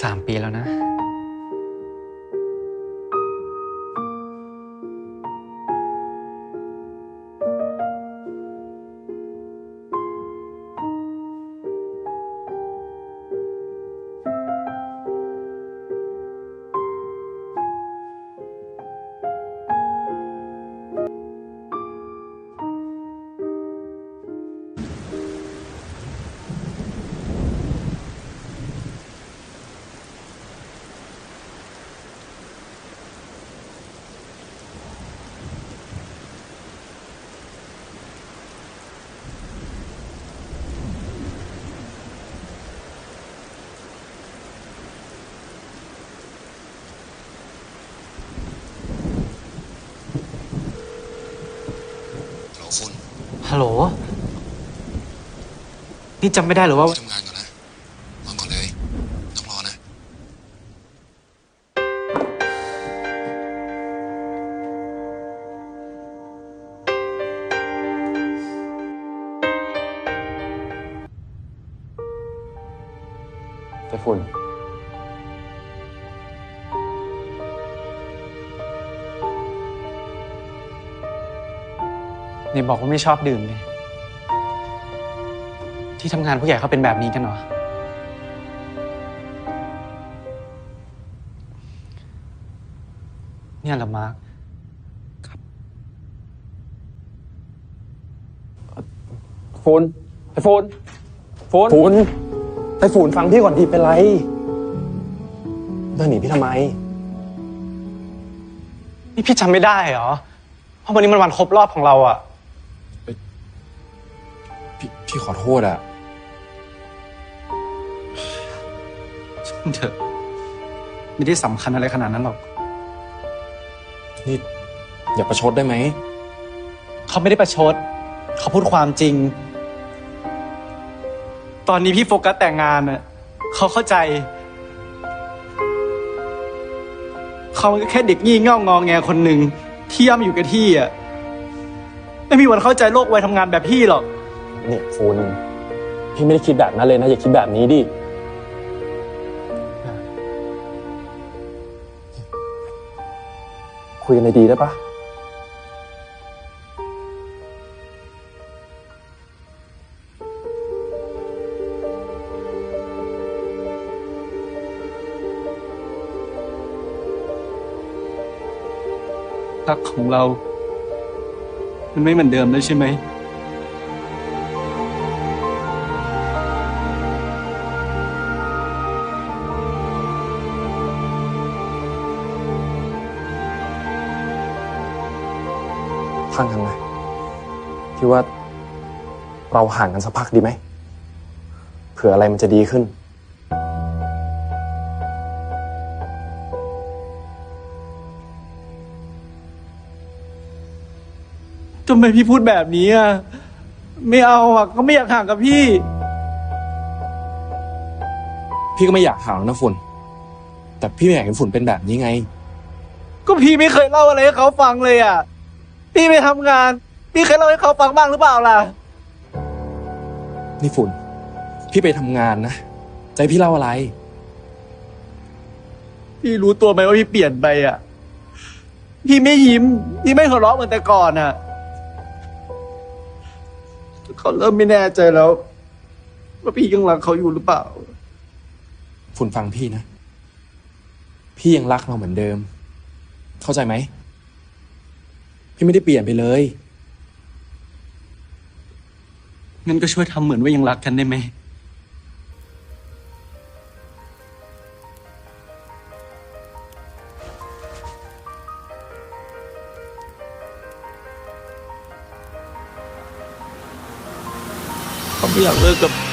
สามปีแล้วนะ ฮัลโหล นี่จำไม่ได้หรือว่า ทำงานก่อนนะวางก่อนเลยต้องรอนะไต้ฝุ่น นี่บอกว่าไม่ชอบดื่มเลยที่ทำงานผู้ใหญ่เขาเป็นแบบนี้กันเหรอ เนี่ยเหรอมาร์คฝุ่นไอ้ฝุ่นฝุ่นฝุ่นไอ้ฝุ่นฟังพี่ก่อนดีเป็นไรเดินหนีพี่ทำไม นี่พี่จำไม่ได้เหรอ เพราะวันนี้มันวันครบรอบของเราอะ พี่พี่ขอโทษอะช่างเถอะ ไม่ได้สำคัญอะไรขนาดนั้นหรอก นี่ อย่าประชดได้ไหม เขาไม่ได้ประชด เขาพูดความจริง ตอนนี้พี่โฟกัสแต่งงานน่ะเขาเข้าใจ เขาแค่เด็กงี่เง่างองแงคนหนึ่งที่ย่ำอยู่กับที่อะไม่มีวันเข้าใจโลกวัยทำงานแบบพี่หรอกเนี่ยฝุ่นพี่ไม่ได้คิดแบบนั้นเลยนะอย่าคิดแบบนี้ดิคุยกันดีๆได้ปะรักของเรา มันไม่เหมือนเดิมแล้วใช่ไหม พังกันไหมพี่ว่าเราห่างกันสักพักดีไหมเผื่ออะไรมันจะดีขึ้น ทำไมพี่พูดแบบนี้อะ ไม่เอาอะ ก็ไม่อยากห่างกับพี่ พี่ก็ไม่อยากห่างนะฝุ่น แต่พี่ไม่อยากเห็นฝุ่นเป็นแบบนี้ไง ก็พี่ไม่เคยเล่าอะไรให้เขาฟังเลยอะ พี่ไปทำงาน พี่เคยเล่าให้เขาฟังบ้างหรือเปล่าล่ะ นี่ฝุ่น พี่ไปทำงานนะใจะให้พี่เล่าอะไร พี่รู้ตัวไหมว่าพี่เปลี่ยนไปอะ พี่ไม่ยิ้ม พี่ไม่หัวเราะเหมือนแต่ก่อนอะเขาเริ่มไม่แน่ใจแล้ว ว่าพี่ยังรักเขาอยู่หรือเปล่า ฝุ่นฟังพี่นะ พี่ยังรักเราเหมือนเดิม เข้าใจไหม พี่ไม่ได้เปลี่ยนไปเลย งั้นก็ช่วยทำเหมือนว่ายังรักกันได้ไหม ผมไม่อยากเลิกกับ